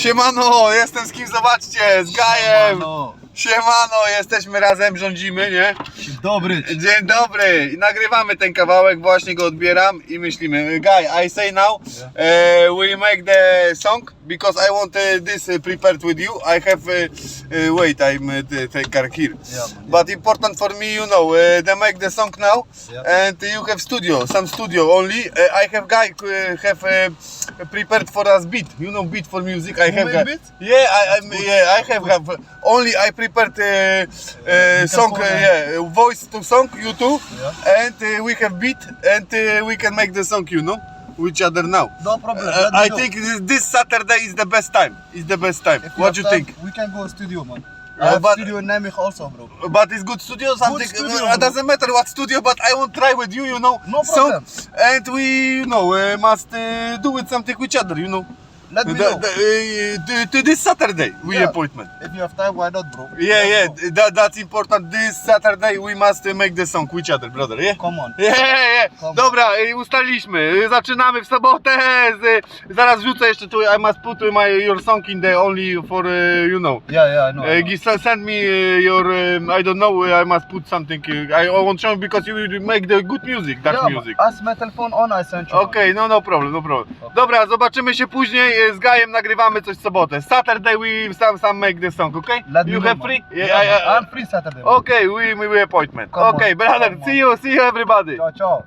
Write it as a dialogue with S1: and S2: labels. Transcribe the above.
S1: Siemano, jestem z kim, zobaczcie, z Gajem.
S2: No,
S1: Siemano, jesteśmy razem, rządzimy, nie?
S2: dzień dobry.
S1: Dzień dobry, I nagrywamy ten kawałek, właśnie go odbieram i myślimy, Guy, I say now, uh, we make the song because I want uh, this uh, prepared with you. I have, uh, uh, wait, I'm uh, take car here.
S2: Yeah, yeah.
S1: But important for me, you know, uh, they make the song now,
S2: Yeah.
S1: and you have studio, some studio only. Uh, I have guy uh, have uh, prepared for us beat, you know, beat for music. I
S2: You
S1: have guy-
S2: beat?
S1: Yeah, I, I'm, yeah, I have, have only I prepared uh, uh, song, uh, yeah, voice to song, you too,
S2: Yeah.
S1: and uh, we have beat, and we can make the song, you know, with each other now.
S2: No problem.
S1: Uh, I
S2: know.
S1: think this, this Saturday is the best time. Is the best time.
S2: If
S1: what
S2: have
S1: you
S2: time,
S1: think?
S2: We can go studio, man. I
S1: but-
S2: studio in Nijmegen also, bro.
S1: But it's good studio, something.
S2: studio,
S1: uh, doesn't matter what studio, but I won't try with you, you know.
S2: No problem.
S1: So- and we, you know, must do with something with each other, you know.
S2: Let me know.
S1: uh, to, to this Saturday, we
S2: Yeah.
S1: appointment.
S2: If you have time, why not, bro?
S1: Yeah,
S2: Let's
S1: yeah,
S2: go.
S1: that, that's important. This Saturday we must uh, make the song with each other, brother, yeah?
S2: Come on.
S1: Yeah, yeah,
S2: on.
S1: Dobra, y, ustaliliśmy. Y, Zaczynamy w sobotę. Z, zaraz rzucę jeszcze tu. I must put my your song in the only for uh, you know.
S2: Yeah, yeah, I know. I
S1: Uh,
S2: know.
S1: gi- send me uh, your um, I don't know. I must put something. Uh, I want show because you will make the good music, that
S2: yeah,
S1: music.
S2: Ask my telephone on, I send you.
S1: Okej, no no problem, no problem. Dobra, zobaczymy się później. Y, Z Gajem nagrywamy coś w sobotę. Saturday we some some make the song, okay?
S2: Let
S1: you
S2: know,
S1: have
S2: man.
S1: free?
S2: Yeah,
S1: I- I-.
S2: I'm free Saturday.
S1: Okay, we we appointment.
S2: Come on,
S1: Okay, brother.
S2: come
S1: See you, see you everybody.
S2: Ciao, ciao.